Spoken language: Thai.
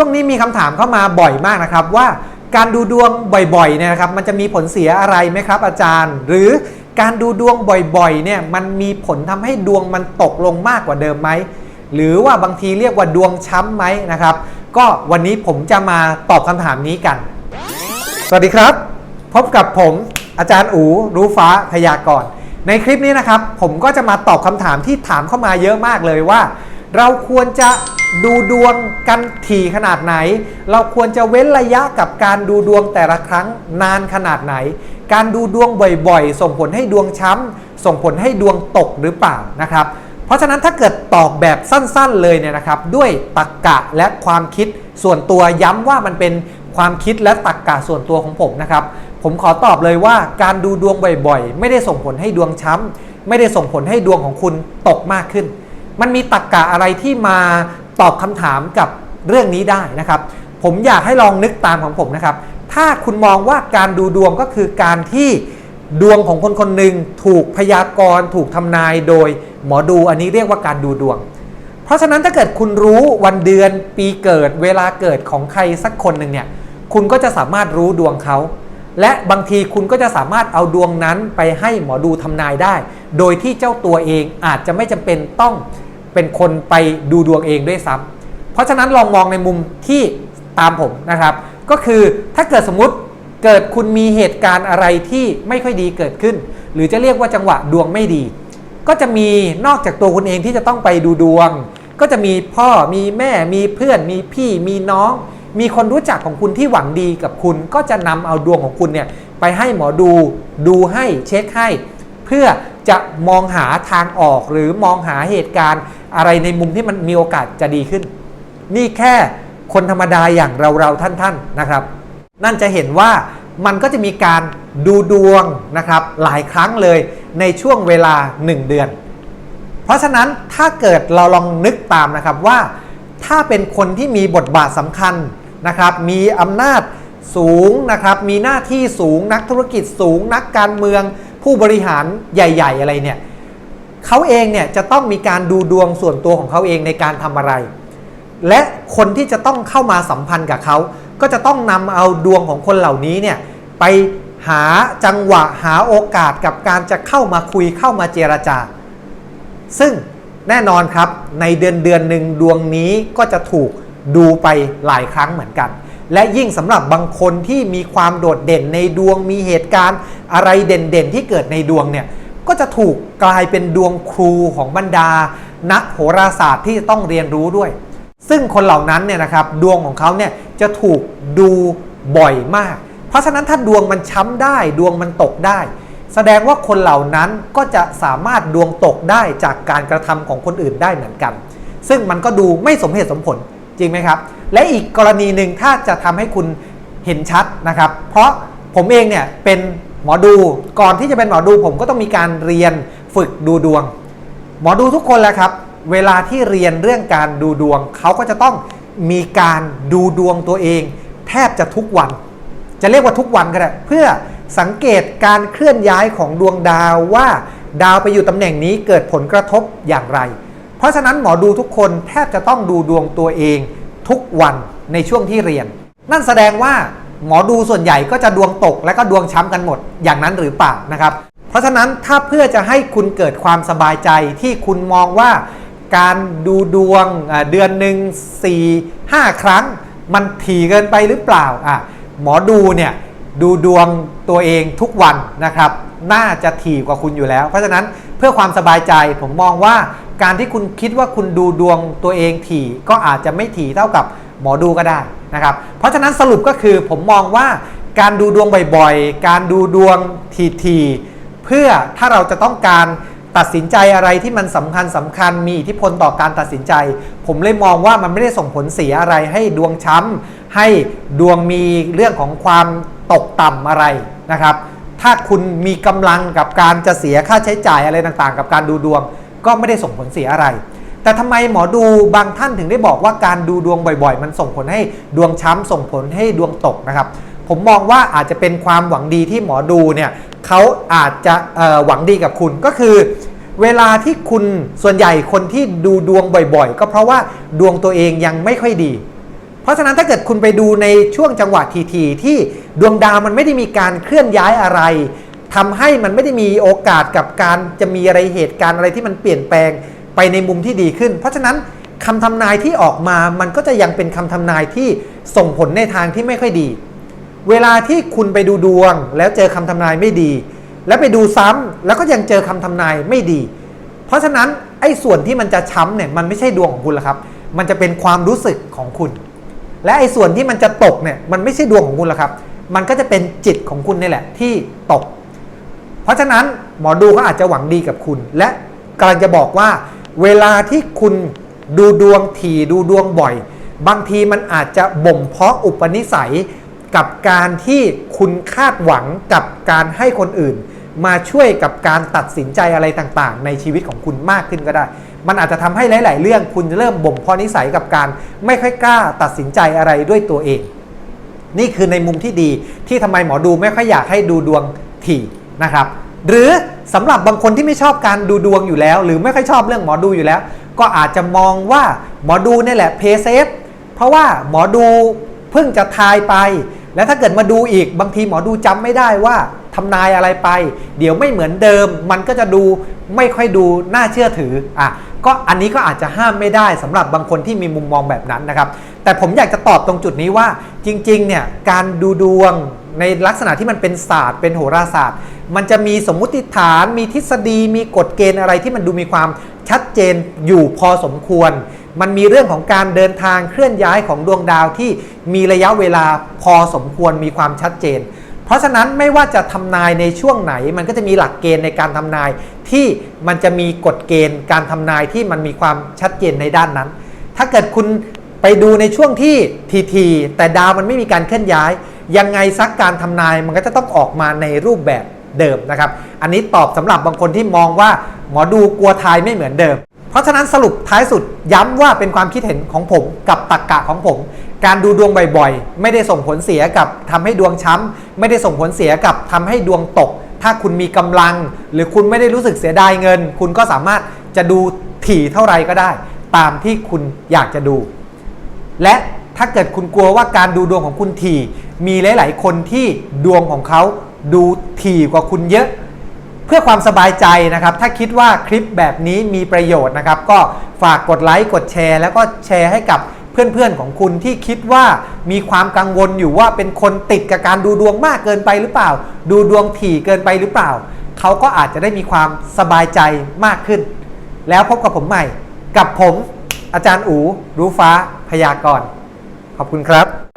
ช่วงนี้มีคำถามเข้ามาบ่อยมากนะครับว่าการดูดวงบ่อยๆเนี่ยนะครับมันจะมีผลเสียอะไรไหมครับ อาจารย์ หรือการดูดวงบ่อยๆเนี่ยมันมีผลทำให้ดวงมันตกลงมากกว่าเดิมไหมหรือว่าบางทีเรียกว่าดวงช้ำไหมนะครับ ก็วันนี้ผมจะมาตอบคำถามนี้กัน สวัสดีครับ พบกับผมอาจารย์อูรู้ฟ้าพยากรณ์ในคลิปนี้นะครับผมก็จะมาตอบคำถามที่ถามเข้ามาเยอะมากเลยว่า เราควรจะดูดวงกันถี่ขนาดไหน เราควรจะเว้นระยะกับการดูดวงแต่ละครั้งนานขนาดไหน การดูดวงบ่อยๆ ส่งผลให้ดวงช้ำ ส่งผลให้ดวงตกหรือเปล่านะครับ เพราะฉะนั้นถ้าเกิดตอบแบบสั้นๆเลยเนี่ยนะครับ ด้วยตรกกะและความคิดส่วนตัวย้ำว่ามันเป็นความคิดและตรกกะส่วนตัวของผมนะครับ ผมขอตอบเลยว่าการดูดวงบ่อยๆ ไม่ได้ส่งผลให้ดวงช้ำ ไม่ได้ส่งผลให้ดวงของคุณตกมากขึ้น มันมีตรรกกะอะไรที่มาตอบคำถามกับเรื่องนี้ได้นะครับ ผมอยากให้ลองนึกตามของผมนะครับ ถ้าคุณมองว่าการดูดวงก็คือการที่ดวงของคนคนหนึ่งถูกพยากรณ์ถูกทำนายโดยหมอดูอันนี้เรียกว่าการดูดวง เพราะฉะนั้นถ้าเกิดคุณรู้วันเดือนปีเกิดเวลาเกิดของใครสักคนหนึ่งเนี่ยคุณก็จะสามารถรู้ดวงเขา และบางทีคุณก็จะสามารถเอาดวงนั้นไปให้หมอดูทำนายได้ โดยที่เจ้าตัวเองอาจจะไม่จำเป็นต้อง เป็นคนไปดูดวงเองด้วยซ้ำเพราะฉะนั้นลองมองในมุมที่ตามผมนะครับ ก็คือถ้าเกิดสมมติเกิดคุณมีเหตุการณ์อะไรที่ไม่ค่อยดีเกิดขึ้น หรือจะเรียกว่าจังหวะดวงไม่ดี ก็จะมีนอกจากตัวคุณเองที่จะต้องไปดูดวง ก็จะมีพ่อมีแม่มีเพื่อน มีพี่มีน้อง มีคนรู้จักของคุณที่หวังดีกับคุณ ก็จะนำเอาดวงของคุณเนี่ยไปให้หมอดูดูให้เช็คให้ เพื่อจะมองหาทางออกหรือมองหาเหตุการณ์ อะไรในมุมที่มันมีโอกาสจะดีขึ้น นี่แค่คนธรรมดาอย่างเราเราท่านๆนนะครับ นั่นจะเห็นว่ามันก็จะมีการดูดวงนะครับ หลายครั้งเลยในช่วงเวลา 1 เดือน เพราะฉะนั้นถ้าเกิดเราลองนึกตามนะครับว่าถ้าเป็นคนที่มีบทบาทสำคัญนะครับ มีอำนาจสูงนะครับ มีหน้าที่สูงนักธุรกิจสูง นักการเมือง ผู้บริหารใหญ่ ๆ อะไรเนี่ย เขาเองเนี่ยจะต้องมีการดูดวงส่วนตัวของเขาเองในการทำอะไร และคนที่จะต้องเข้ามาสัมพันธ์กับเขา ก็จะต้องนำเอาดวงของคนเหล่านี้เนี่ยไปหาจังหวะหาโอกาสกับการจะเข้ามาคุยเข้ามาเจรจา ซึ่งแน่นอนครับในเดือนเดือนหนึ่งดวงนี้ก็จะถูกดูไปหลายครั้งเหมือนกัน และยิ่งสำหรับบางคนที่มีความโดดเด่นในดวงมีเหตุการณ์อะไรเด่นๆ ที่เกิดในดวงเนี่ย ก็จะถูกกลายเป็นดวงครูของบรรดา นักโหราศาสตร์ที่จะต้องเรียนรู้ด้วย ซึ่งคนเหล่านั้นเนี่ยนะครับดวงของเขาเนี่ยจะถูกดูบ่อยมาก เพราะฉะนั้นถ้าดวงมันช้ำได้ ดวงมันตกได้ แสดงว่าคนเหล่านั้นก็จะสามารถดวงตกได้จากการกระทำของคนอื่นได้เหมือนกัน ซึ่งมันก็ดูไม่สมเหตุสมผลจริงไหมครับ และอีกกรณีหนึ่งถ้าจะทำให้คุณเห็นชัดนะครับ เพราะผมเองเนี่ยเป็น มอดูก่อนที่จะเป็นหมอดูผมก็ต้องมีการเรียนฝึกดูดวง หมอดูทุกคนแหละครับ เวลาที่เรียนเรื่องการดูดวง เขาก็จะต้องมีการดูดวงตัวเอง แทบจะทุกวัน จะเรียกว่าทุกวันก็ได้เพื่อสังเกตการเคลื่อนย้ายของดวงดาวว่าดาวไปอยู่ตำแหน่งนี้เกิดผลกระทบอย่างไร เพราะฉะนั้นหมอดูทุกคนแทบจะต้องดูดวงตัวเองทุกวันในช่วงที่เรียน นั่นแสดงว่า หมอดูส่วนใหญ่ก็จะดวงตกและก็ดวงช้ำกันหมดอย่างนั้นหรือเปล่านะครับ เพราะฉะนั้นถ้าเพื่อจะให้คุณเกิดความสบายใจที่คุณมองว่าการดูดวงเดือนหนึ่งสี่ห้าครั้ง มันถี่เกินไปหรือเปล่าอะหมอดูเนี่ยดูดวงตัวเองทุกวันนะครับ น่าจะถี่กว่าคุณอยู่แล้ว เพราะฉะนั้นเพื่อความสบายใจผมมองว่า การที่คุณคิดว่าคุณดูดวงตัวเองถี่ก็อาจจะไม่ถี่เท่ากับหมอดูก็ได้นะครับ เพราะฉะนั้นสรุปก็คือผมมองว่าการดูดวงบ่อยๆ การดูดวงทีๆเพื่อถ้าเราจะต้องการตัดสินใจอะไรที่มันสำคัญสำคัญมีอิทธิพลต่อการตัดสินใจ ผมเลยมองว่ามันไม่ได้ส่งผลเสียอะไรให้ดวงช้ำให้ดวงมีเรื่องของความตกต่ำอะไรนะครับ ถ้าคุณมีกำลังกับการจะเสียค่าใช้จ่ายอะไรต่างๆ กับการดูดวง ก็ไม่ได้ส่งผลเสียอะไร แต่ทำไมหมอดูบางท่านถึงได้บอกว่าการดูดวงบ่อยๆ มันส่งผลให้ดวงช้ำส่งผลให้ดวงตกนะครับ ผมมองว่าอาจจะเป็นความหวังดีที่หมอดูเนี่ยเขาอาจจะหวังดีกับคุณก็คือ เวลาที่คุณส่วนใหญ่คนที่ดูดวงบ่อยๆ ก็เพราะว่าดวงตัวเองยังไม่ค่อยดีเพราะฉะนั้นถ้าเกิดคุณไปดูในช่วงจังหวะทีๆที่ดวงดาวมันไม่ได้มีการเคลื่อนย้ายอะไร ทำให้มันไม่ได้มีโอกาสกับการจะมีอะไรเหตุการณ์อะไรที่มันเปลี่ยนแปลงไปในมุมที่ดีขึ้น เพราะฉะนั้นคำทำนายที่ออกมามันก็จะยังเป็นคำทำนายที่ส่งผลในทางที่ไม่ค่อยดี เวลาที่คุณไปดูดวง แล้วเจอคำทำนายไม่ดี แล้วไปดูซ้ำแล้วก็ยังเจอคำทำนายไม่ดี เพราะฉะนั้นไอ้ส่วนที่มันจะช้ำเนี่ยมันไม่ใช่ดวงของคุณละครับ มันจะเป็นความรู้สึกของคุณ และไอ้ส่วนที่มันจะตกเนี่ยมันไม่ใช่ดวงของคุณละครับ มันก็จะเป็นจิตของคุณนี่แหละที่ตก เพราะฉะนั้นหมอดูเขาอาจจะหวังดีกับคุณ และกำลังจะบอกว่า เวลาที่คุณดูดวงถี่ดูดวงบ่อย บางทีมันอาจจะบ่มเพาะอุปนิสัยกับการที่คุณคาดหวังกับการให้คนอื่น มาช่วยกับการตัดสินใจอะไรต่างๆ ในชีวิตของคุณมากขึ้นก็ได้ มันอาจจะทำให้หลาย ๆ เรื่องคุณเริ่มบ่มเพาะนิสัยกับการไม่ค่อยกล้าตัดสินใจอะไรด้วยตัวเอง นี่คือในมุมที่ดีที่ทำไมหมอดูไม่ค่อยอยากให้ดูดวงถี่ นะครับ หรือสำหรับบางคนที่ไม่ชอบการดูดวงอยู่แล้ว หรือไม่ค่อยชอบเรื่องหมอดูอยู่แล้ว ก็อาจจะมองว่าหมอดูนี่แหละเพย์เซฟเพราะว่าหมอดูเพิ่งจะทายไป แล้วถ้าเกิดมาดูอีกบางทีหมอดูจำไม่ได้ว่าทำนายอะไรไป เดี๋ยวไม่เหมือนเดิม มันก็จะดูไม่ค่อยดูน่าเชื่อถืออะก็อันนี้ก็อาจจะห้ามไม่ได้สำหรับบางคนที่มีมุมมองแบบนั้นนะครับ แต่ผมอยากจะตอบตรงจุดนี้ว่าจริงๆเนี่ยการดูดวงในลักษณะที่มันเป็นศาสตร์เป็นโหราศาสตร์ มันจะมีสมมุติฐาน มีทฤษฎี มีกฎเกณฑ์อะไรที่มันดูมีความชัดเจนอยู่พอสมควร มันมีเรื่องของการเดินทางเคลื่อนย้ายของดวงดาวที่มีระยะเวลาพอสมควรมีความชัดเจน เพราะฉะนั้นไม่ว่าจะทำนายในช่วงไหน มันก็จะมีหลักเกณฑ์ในการทำนาย ที่มันจะมีกฎเกณฑ์การทำนายที่มันมีความชัดเจนในด้านนั้น ถ้าเกิดคุณไปดูในช่วงที่ทีทีแต่ดาวมันไม่มีการเคลื่อนย้าย ยังไงซักการทำนายมันก็จะต้องออกมาในรูปแบบ เดิมนะครับ อันนี้ตอบสำหรับบางคนที่มองว่าหมอดูกลัวทายไม่เหมือนเดิม เพราะฉะนั้นสรุปท้ายสุดย้ำว่าเป็นความคิดเห็นของผมกับตรกกะของผม การดูดวงบ่อยๆ ไม่ได้ส่งผลเสียกับทำให้ดวงช้ำไม่ได้ส่งผลเสียกับทำให้ดวงตก ถ้าคุณมีกำลัง หรือคุณไม่ได้รู้สึกเสียดายเงิน คุณก็สามารถจะดูถี่เท่าไรก็ได้ ตามที่คุณอยากจะดู และถ้าเกิดคุณกลัวว่าการดูดวงของคุณถี่มีหลาย ๆ คนที่ดวงของเขา ดูถี่กว่าคุณเยอะ เพื่อความสบายใจนะครับ ถ้าคิดว่าคลิปแบบนี้มีประโยชน์นะครับ ก็ฝากกดไลค์กดแชร์ แล้วก็แชร์ให้กับเพื่อนๆของคุณที่คิดว่ามีความกังวลอยู่ว่าเป็นคนติดกับการดูดวงมากเกินไปหรือเปล่า ดูดวงถี่เกินไปหรือเปล่า เขาก็อาจจะได้มีความสบายใจมากขึ้น แล้วพบกับผมใหม่ กับผมอาจารย์อู รู้ฟ้าพยากรณ์ขอบคุณครับ